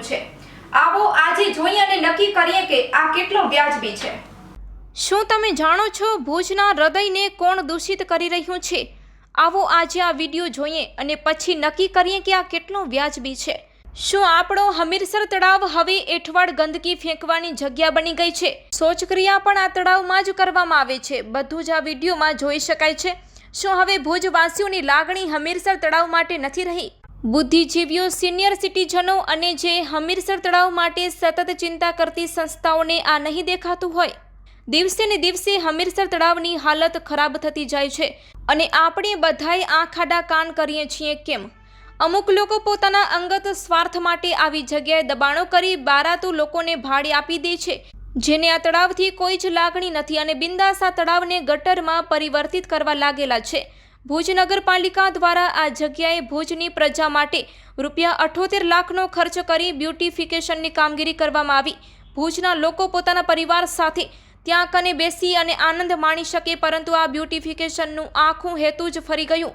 રહ્યું છે. આવો આજે જોઈએ અને નક્કી કરીએ કે આ કેટલો વ્યાજબી છે. શું તમે જાણો છો ભુજના હૃદયને કોણ દૂષિત કરી રહ્યું છે? આવો આજે આ વીડિયો જોઈએ અને પછી નક્કી કરીએ કે આ કેટલો વ્યાજબી છે. શું આપણો હમીરસર તળાવ હવે એઠવાડ ગંદકી ફેંકવાની જગ્યા બની ગઈ છે? શૌચક્રિયા પણ આ તળાવમાં જ કરવામાં આવે છે. બધું જ આ વિડીયોમાં જોઈ શકાય છે. શું હવે ભુજવાસીઓની લાગણી હમીરસર તળાવ માટે નથી રહી? બુદ્ધિજીવીઓ સિનિયર સિટીઝનો અને જે હમીરસર તળાવ માટે સતત ચિંતા કરતી સંસ્થાઓને આ નહીં દેખાતું હોય. દિવસે ને દિવસે હમીરસર તળાવની હાલત ખરાબ થતી જાય છે અને આપણે બધાએ આંખ આડા કાન કરીએ છીએ કેમ? અમુક લોકો પોતાના અંગત સ્વાર્થ માટે આવી જગ્યાએ દબાણો કરી બારાતો લોકોને ભાડે આપી દે છે, જેને આ તળાવથી કોઈ જ લાગણી નથી અને બિંદાસ આ તળાવને ગટરમાં પરિવર્તિત કરવા લાગેલા છે. ભુજ નગરપાલિકા દ્વારા આ જગ્યાએ ભુજની પ્રજા માટે રૂપિયા અઠોતેર લાખનો ખર્ચ કરી બ્યુટિફિકેશનની કામગીરી કરવામાં આવી. ભુજના લોકો પોતાના પરિવાર સાથે ત્યાં કને બેસી અને આનંદ માણી શકે, પરંતુ આ બ્યુટિફિકેશનનું આખું હેતુ જ ફરી ગયું.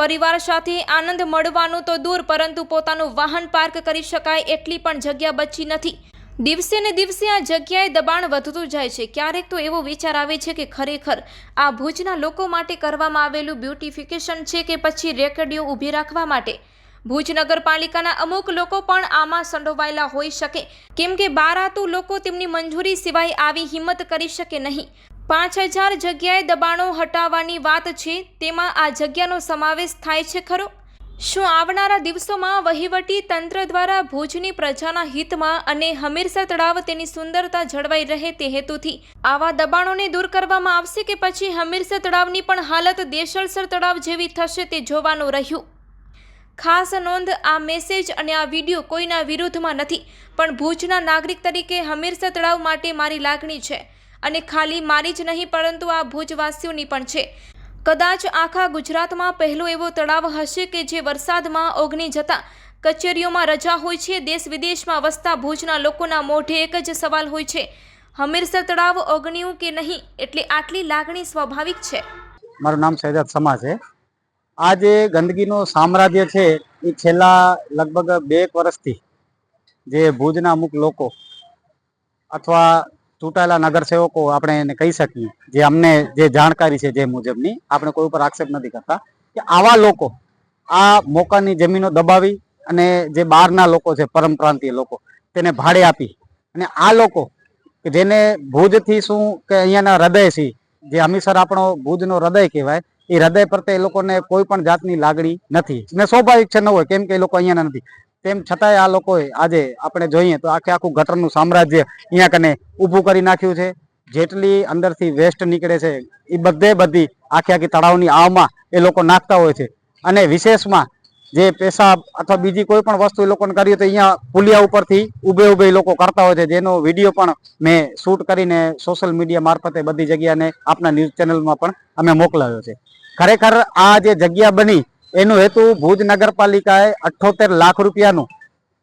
પરિવાર સાથે આનંદ મળવાનું તો દૂર, પરંતુ પોતાનું વાહન પાર્ક કરી શકાય એટલી પણ જગ્યા બચી નથી. દિવસે ને દિવસે આ જગ્યાએ દબાણ વધતું જાય છે. ક્યારેક તો એવો વિચાર આવે છે કે ખરેખર આ ભુજના લોકો માટે કરવામાં આવેલું બ્યુટિફિકેશન છે કે પછી રેકડીઓ ઊભી રાખવા માટે? ભુજ નગરપાલિકાના અમુક લોકો પણ આમાં સંડોવાયેલા હોઈ શકે. કેમ કે બારાતુ લોકો તેમની મંજૂરી સિવાય આવી હિંમત કરી શકે નહીં. પાંચ હજાર જગ્યાએ દબાણો હટાવવાની વાત છે. તેમાં આ જગ્યાનો સમાવેશ થાય છે ખરો? શું આવનારા દિવસોમાં વહીવટી તંત્ર દ્વારા ભુજની પ્રજાના હિતમાં અને હમીરસર તળાવ તેની સુંદરતા જળવાઈ રહે તે હેતુથી આવા દબાણોને દૂર કરવામાં આવશે કે પછી હમીરસર તળાવની પણ હાલત દેશલસર તળાવ જેવી થશે તે જોવાનું રહ્યું. ખાસ નોંધ, આ મેસેજ અને આ વીડિયો કોઈના વિરુદ્ધમાં નથી, પણ ભુજના નાગરિક તરીકે હમીરસર તળાવ માટે મારી લાગણી છે અને ખાલી મારી જ નહીં, પરંતુ આ ભુજવાસીઓની પણ છે. કદાચ આખા ગુજરાતમાં પહેલો એવો તળાવ હશે કે જે વરસાદમાં ઓગની જતા કચેરીઓમાં રજા હોય છે, દેશ વિદેશમાં વસતા ભુજના લોકોના મોઢે એક જ સવાલ હોય છે, હમીરસર તળાવ ઓગણ્યું કે નહીં એટલે આટલી લાગણી સ્વાભાવિક છે? મારું નામ શહેજાદ સમા છે. આ જે ગંદકીનું સામ્રાજ્ય છે, એ છેલ્લા લગભગ બે એક વર્ષથી જે ભુજના અમુક લોકો અથવા ચૂંટાયેલા નગરસેવકો આપણે એને કહી શકીએ. જે અમને જે જાણકારી છે જે મુજબની, આપણે કોઈ ઉપર આક્ષેપ નથી કરતા. કે આવા લોકો આ મોકાની જમીનો દબાવી અને જે બહારના લોકો છે, પરમપ્રાંતીય લોકો, તેને ભાડે આપી. અને આ લોકો કે જેને ભુજથી શું કે અહીંયાના હૃદય છે જે હમીસર આપણો ભુજનો હૃદય કહેવાય, એ હૃદય પ્રત્યે એ લોકોને કોઈ પણ જાતની લાગણી નથી. ને સ્વાભાવિક છે ન હોય, કેમ કે એ લોકો અહીંયાના નથી. તેમ છતાંય આ લોકોએ આજે આપણે જોઈએ તો આખે આખું ગટરનું સામ્રાજ્ય અહીંયા કને ઊભું કરી નાખ્યું છે. જેટલી અંદરથી વેસ્ટ નીકળે છે એ બધે બધી આખી આખી તળાવની આવમાં એ લોકો નાખતા હોય છે. અને વિશેષમાં જે પેશાબ અથવા બીજી કોઈ પણ વસ્તુ એ લોકોને કરી તો અહીંયા પુલિયા ઉપરથી ઊભે ઊભે લોકો કરતા હોય છે. જેનો વીડિયો પણ મેં શૂટ કરીને સોશિયલ મીડિયા મારફતે બધી જગ્યાને આપના ન્યૂઝ ચેનલમાં પણ અમે મોકલાવ્યો છે. ખરેખર આ જે જગ્યા બની એનો હેતુ ભુજ નગરપાલિકાએ અઠ્ઠોતેર લાખ રૂપિયાનું,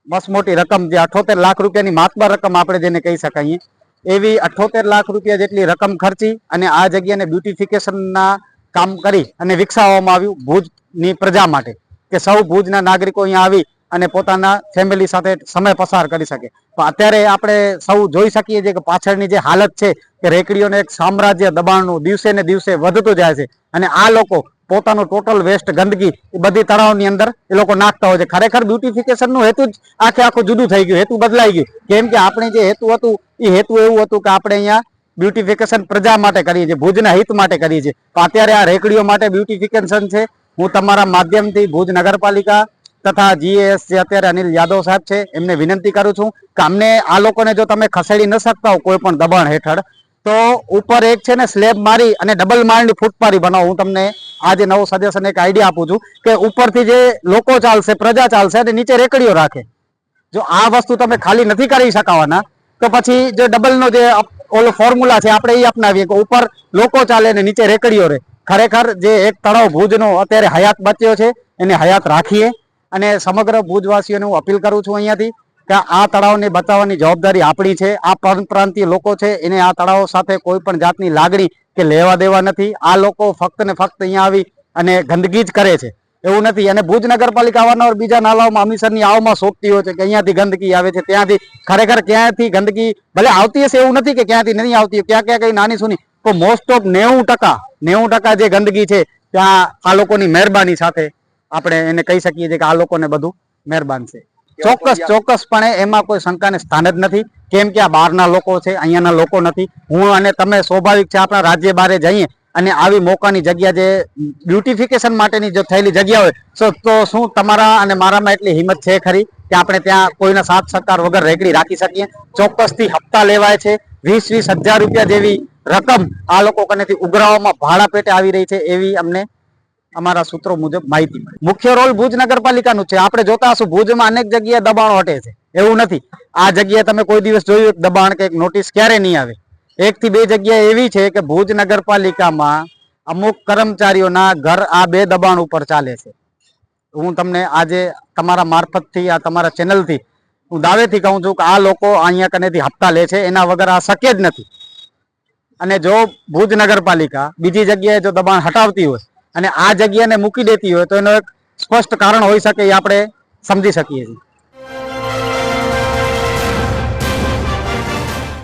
બસ મોટી રકમ જે અઠ્ઠોતેર લાખ રૂપિયાની માતબર રકમ આપણે જેને કહી શકાય એવી અઠ્ઠોતેર લાખ રૂપિયા જેટલી રકમ ખર્ચી અને આ જગ્યાને બ્યુટિફિકેશનના કામ કરી અને વિકસાવવામાં આવ્યું ભુજની પ્રજા માટે, કે સૌ ભુજના નાગરિકો અહીંયા આવી અને પોતાના ફેમિલી સાથે સમય પસાર કરી શકે. તો અત્યારે આપણે સૌ જોઈ શકીએ છીએ કે પાછળની જે હાલત છે, કે રેકડીઓને એક સામ્રાજ્ય દબાણનું દિવસે ને દિવસે વધતું જાય છે અને આ લોકો પોતાનું ટોટલ વેસ્ટ ગંદકી, એ બધી તળાવની અંદર એ લોકો નાખતા હોય છે. ખરેખર બ્યુટિફિકેશનનું હેતુ જ આખે આખું જુદું થઈ ગયું, હેતુ બદલાઈ ગયું. કેમ કે આપણે જે હેતુ હતું, એ હેતુ એવું હતું કે આપણે અહીંયા બ્યુટિફિકેશન પ્રજા માટે કરીએ છીએ, ભુજના હિત માટે કરીએ છીએ. અત્યારે આ રેકડીઓ માટે બ્યુટિફિકેશન છે. હું તમારા માધ્યમથી ભુજ નગરપાલિકા તથા જીએસ જે અત્યારે અનિલ યાદવ સાહેબ છે, એમને વિનંતી કરું છું કે અમને આ લોકોને જો તમે ખસેડી ન શકતા હો કોઈ પણ દબાણ હેઠળ, તો ઉપર એક છે ને સ્લેબ મારી અને ડબલ માળની ફૂટપારી બનાવો. હું તમને આજે નવો સજેશન એક આઈડિયા આપું છું કે ઉપરથી જે લોકો ચાલશે, પ્રજા ચાલશે અને નીચે રેકડીઓ રાખે. જો આ વસ્તુ તમે ખાલી નથી કરી શકાવાના, તો પછી જે ડબલનો જે ઓલો ફોર્મ્યુલા છે, આપણે એ અપનાવીએ કે ઉપર લોકો ચાલે અને નીચે રેકડીઓ રહે. ખરેખર જે એક તળાવ ભુજનો અત્યારે હયાત બચ્યો છે, એને હયાત રાખીએ. અને સમગ્ર ભુજવાસીઓને હું અપીલ કરું છું અહીંયાથી કે આ તળાવને બચાવવાની જવાબદારી આપણી છે, આ પ્રાંતીય લોકો છે, એને આ તળાવ સાથે કોઈ પણ જાતની લાગણી કે લેવા દેવા નથી. આ લોકો ફક્ત ને ફક્ત અહીંયા આવી અને ગંદકી જ કરે છે. એવું નથી. અને ભુજ નગરપાલિકા અવારનવાર બીજા નાલાઓમાં અમીસરની આવમાં સોંપતી હોય છે કે અહીંયાથી ગંદકી આવે છે. ત્યાંથી ખરેખર ક્યાંથી ગંદકી, ભલે આવતી હશે એવું નથી કે ક્યાંથી નહીં આવતી ક્યાં ક્યાં કઈ નાની સુની. તો મોસ્ટ ઓફ નેવું ટકા નેવું ટકા જે ગંદકી છે, ત્યાં આ લોકોની મહેરબાની સાથે આપણે એને કહી શકીએ છીએ કે આ લોકોને બધું મહેરબાન છે. ચોક્કસ ચોક્કસપણે એમાં કોઈ શંકાને સ્થાન જ નથી. કેમ કે આ બહારના લોકો છે અહીંયાના લોકો નથી. હું અને તમે સ્વાભાવિક છે આપણા રાજ્ય બારે જઈએ અને આવી મોકાની જગ્યા જે બ્યુટિફિકેશન માટેની જો થયેલી જગ્યા હોય તો તો શું તમારા અને મારામાં એટલી હિંમત છે ખરી કે આપણે ત્યાં કોઈના સાથ સહકાર વગર રેકડી રાખી શકીએ? ચોક્કસથી હપ્તા લેવાય છે. વીસ વીસ હજાર રૂપિયા જેવી રકમ આ લોકો કનેથી ઉઘરાવામાં ભાડા પેટે આવી રહી છે એવી અમને અમારા સૂત્રો મુજબ માહિતી મુખ્ય રોલ ભુજ નગરપાલિકાનું છે. આપણે જોતા હશું, ભુજમાં અનેક જગ્યાએ દબાણો હટે છે. એવું નથી. આ જગ્યાએ તમે કોઈ દિવસ જોયું દબાણ કે એક નોટિસ ક્યારે નહીં આવે? એક થી બે જગ્યા એવી છે કે ભુજ નગરપાલિકામાં અમુક કર્મચારીઓના ઘર આ બે દબાણ ઉપર ચાલે છે. હું તમને આજે તમારા મારફતથી, આ તમારા ચેનલથી હું દાવેથી કહું છું કે આ લોકો અહીંયા કનેથી હપ્તા લે છે. એના વગર આ શક્ય જ નથી. અને જો ભુજ નગરપાલિકા બીજી જગ્યાએ જો દબાણ હટાવતી હોય અને આ જગ્યાને મૂકી દેતી હોય તો એનો એક સ્પષ્ટ કારણ હોઈ શકે એ આપણે સમજી શકીએ છીએ.